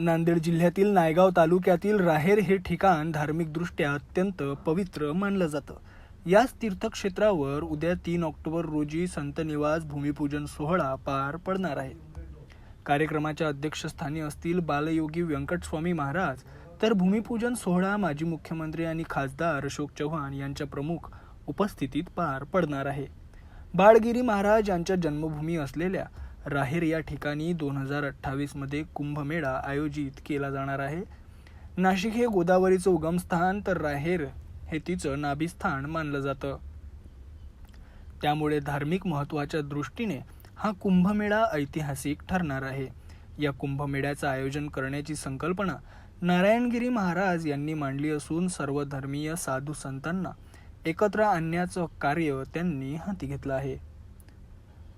नांदेड जिल्ह्यातील नायगाव तालुक्यातील राहेर हे ठिकाण धार्मिकदृष्ट्या अत्यंत पवित्र मानलं जातं. याच तीर्थक्षेत्रावर उद्या तीन ऑक्टोबर रोजी संत निवास भूमिपूजन सोहळा पार पडणार आहे. कार्यक्रमाच्या अध्यक्षस्थानी असतील बालयोगी व्यंकटस्वामी महाराज. तर भूमिपूजन सोहळा माजी मुख्यमंत्री आणि खासदार अशोक चव्हाण यांच्या प्रमुख उपस्थितीत पार पडणार आहे. बाळगिरी महाराज यांच्या जन्मभूमी असलेल्या राहेर या ठिकाणी दोन हजार अठ्ठावीसमध्ये कुंभमेळा आयोजित केला जाणार आहे. नाशिक हे गोदावरीचं उगमस्थान तर राहेर हे तिचं नाभिस्थान मानलं जातं. त्यामुळे धार्मिक महत्त्वाच्या दृष्टीने हा कुंभमेळा ऐतिहासिक ठरणार आहे. या कुंभमेळ्याचं आयोजन करण्याची संकल्पना नारायणगिरी महाराज यांनी मांडली असून सर्व धर्मीय साधू संतांना एकत्र आणण्याचं कार्य त्यांनी हाती घेतलं आहे.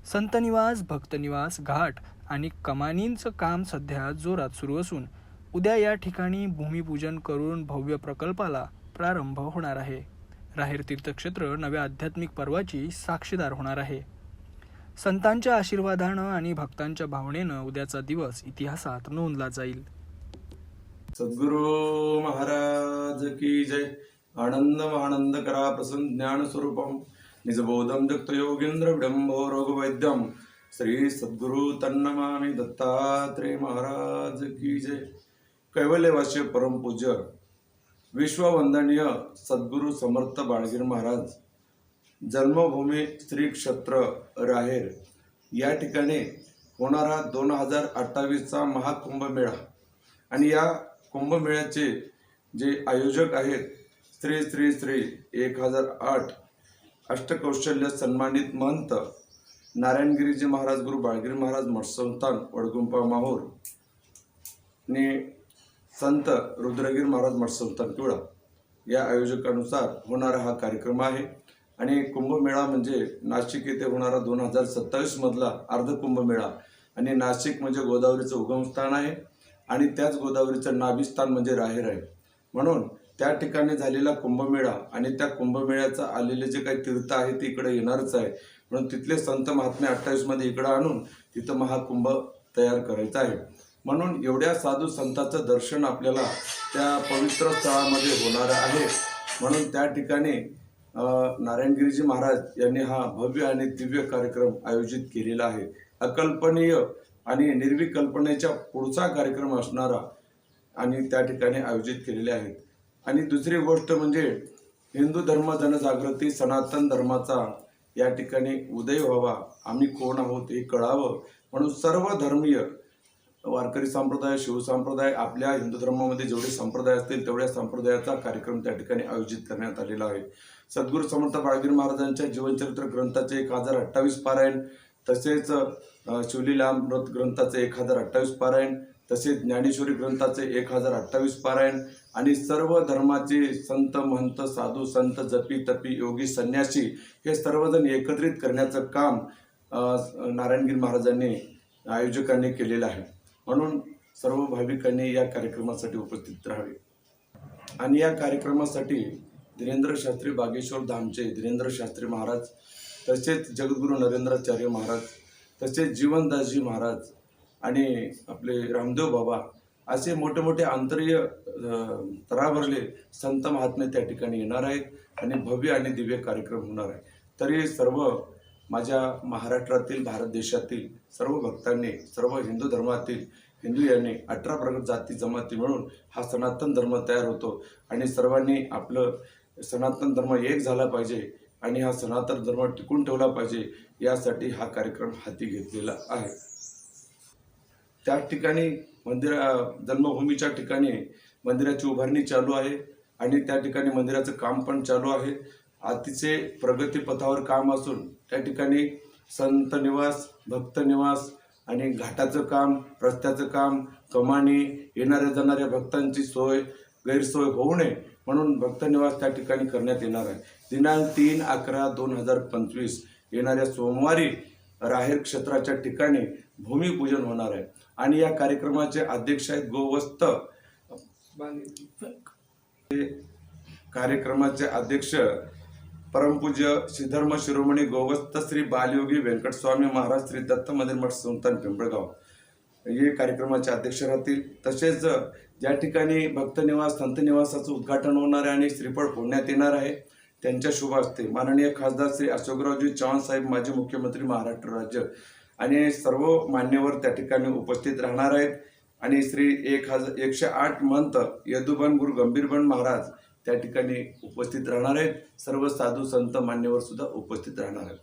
संतनिवास भक्तनिवास घाट आणि कमानींचं काम सध्या जोरात सुरू असून उद्या या ठिकाणी भूमिपूजन करून भव्य प्रकल्पाला प्रारंभ होणार आहे. राहेर तीर्थक्षेत्र नव्या आध्यात्मिक पर्वाची साक्षीदार होणार आहे. संतांच्या आशीर्वादानं आणि भक्तांच्या भावनेनं उद्याचा दिवस इतिहासात नोंदला जाईल. सद्गुरु महाराज की जय. आनंद आनंद करा प्रसन्न ज्ञान स्वरूपम निजबोधम जगत योगेंद्र विडंबो रोगवैद्यम श्री सद्गुरु तन्नमामी दत्तात्रेय महाराज की जय। कैवल्यवासी परमपूज्य विश्ववंदनीय सद्गुरु समर्थ बाळगीर महाराज। जन्मभूमी श्री क्षेत्र राहेर। या ठिकाणी होणारा दोन हजार अठ्ठावीसचा महाकुंभमेळा आणि या कुंभमेळ्याचे जे आयोजक आहेत श्री श्री श्री एक हजार आठ अष्टकौशल्य सन्मानित महंत नारायणगिरीजी महाराज गुरु बाळगिरी महाराज मठसंस्थान वडगुंपा माहूर ने संत रुद्रगिरी महाराज मठसंस्थान किवळा या आयोजकानुसार होणारा हा कार्यक्रम आहे. आणि कुंभमेळा म्हणजे नाशिक येथे होणारा दोन हजार सत्तावीसमधला अर्ध कुंभमेळा. आणि नाशिक म्हणजे गोदावरीचं उगमस्थान आहे. आणि त्याच गोदावरीचं नाभिस्थान म्हणजे राहेर आहे. म्हणून त्या ठिकाणी झालेला कुंभमेळा आणि त्या कुंभमेळ्याचं आलेले जे काही तीर्थ आहे ते इकडे येणारच आहे. म्हणून तिथले संत महात्मे अठ्ठावीसमध्ये इकडं आणून तिथं महाकुंभ तयार करायचा आहे. म्हणून एवढ्या साधू संतांचं दर्शन आपल्याला त्या पवित्र स्थळामध्ये होणार आहे. म्हणून त्या ठिकाणी नारायणगिरीजी महाराज यांनी हा भव्य आणि दिव्य कार्यक्रम आयोजित केलेला आहे. अकल्पनीय आणि निर्विकल्पनेच्या पुढचा कार्यक्रम असणारा आणि त्या ठिकाणी आयोजित केलेले आहेत. आणि दुसरी गोष्ट म्हणजे हिंदू धर्म जनजागृती सनातन धर्माचा या ठिकाणी उदय व्हावा. आम्ही कोण आहोत हे कळावं. म्हणून सर्व धर्मीय वारकरी संप्रदाय शिवसंप्रदाय आपल्या हिंदू धर्मामध्ये जेवढे संप्रदाय असतील तेवढ्या संप्रदायाचा कार्यक्रम त्या ठिकाणी आयोजित करण्यात आलेला आहे. सद्गुरू समर्थ बाळगीर महाराजांच्या जीवनचरित्र ग्रंथाचे एक हजार अठ्ठावीस पारायण तसेच शिवलीलामृत ग्रंथाचे एक हजार अठ्ठावीस पारायण तसेच ज्ञानेश्वरी ग्रंथाचे एक हजार अठ्ठावीस पारायण आणि सर्व धर्माचे संत महंत साधू संत जपी तपी योगी संन्यासी हे सर्वजण एकत्रित करण्याचं काम नारायणगीर नारायणगिरी महाराजांनी आयोजकांनी केलेलं आहे. म्हणून सर्व भाविकांनी या कार्यक्रमासाठी उपस्थित राहावे. आणि या कार्यक्रमासाठी धीरेंद्र शास्त्री बागेश्वर धामचे धीरेंद्र शास्त्री महाराज तसेच जगद्गुरू नरेंद्राचार्य महाराज तसेच जीवनदासजी महाराज आणि आपले रामदेव बाबा असे मोठे मोठे आंतरीय तरावरले संत महात्मे त्या ठिकाणी येणार आहेत आणि भव्य आणि दिव्य कार्यक्रम होणार आहे. तरी सर्व माझ्या महाराष्ट्रातील भारत देशातील सर्व भक्तांनी सर्व हिंदू धर्मातील हिंदू यांनी अठरा प्रगत जाती जमाती मिळून हा सनातन धर्म तयार होतो आणि सर्वांनी आपलं सनातन धर्म एक झाला पाहिजे आणि हा सनातन धर्म टिकून ठेवला पाहिजे यासाठी हा कार्यक्रम हाती घेतलेला आहे. त्या ठिकाणी मंदिरा जन्मभूमीच्या ठिकाणी मंदिराची उभारणी चालू आहे आणि त्या ठिकाणी मंदिराचं काम पण चालू आहे. अतिशय प्रगतीपथावर काम असून त्या ठिकाणी संत निवास भक्त निवास आणि घाटाचं काम रस्त्याचं काम कमानी येणाऱ्या जाणाऱ्या भक्तांची सोय गैरसोय होऊ नये म्हणून भक्त निवास त्या ठिकाणी करण्यात येणार आहे. दिनांक तीन अकरा दोन हजार पंचवीस येणाऱ्या सोमवारी राहेर क्षेत्राच्या ठिकाणी भूमिपूजन होणार आहे. आणि या कार्यक्रमाचे अध्यक्ष आहेत गोवस्त. कार्यक्रमाचे अध्यक्ष परमपूज्य श्रीधर्म शिरोमणी गोवस्त श्री बालयोगी व्यंकटस्वामी महाराज श्री दत्त मंदिर मठ संस्थान पिंपळगाव. हे कार्यक्रमाचे अध्यक्ष राहतील. तसेच ज्या ठिकाणी भक्तनिवास संतनिवासाचं उद्घाटन होणार आहे आणि श्रीफळ फोडण्यात येणार आहे त्यांच्या शुभ असते माननीय खासदार श्री अशोकरावजी चव्हाण साहेब माजी मुख्यमंत्री महाराष्ट्र राज्य. आणि सर्व मान्यवर त्या ठिकाणी उपस्थित राहणार आहेत. आणि श्री एक हजार एकशे आठ मंत यदुबन गुरु गंभीरबन महाराज त्या ठिकाणी उपस्थित राहणार आहेत. सर्व साधू संत मान्यवर सुद्धा उपस्थित राहणार आहेत.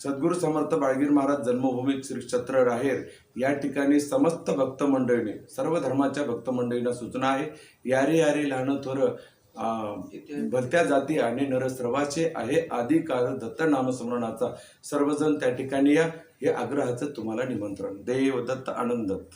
सद्गुरू समर्थ बाळगीर महाराज जन्मभूमी श्री छत्र राहेर या ठिकाणी समस्त भक्त मंडळीने सर्व धर्माच्या भक्त मंडळींना सूचना आहे. यारे यारे लहान थोर भलत्या जाती आणि नर सर्वाचे आहे. आदी काळ दत्त नामस्मरणाचा सर्वजण त्या ठिकाणी या. हे आग्रहाचं तुम्हाला निमंत्रण. देव दत्त आनंद दत्त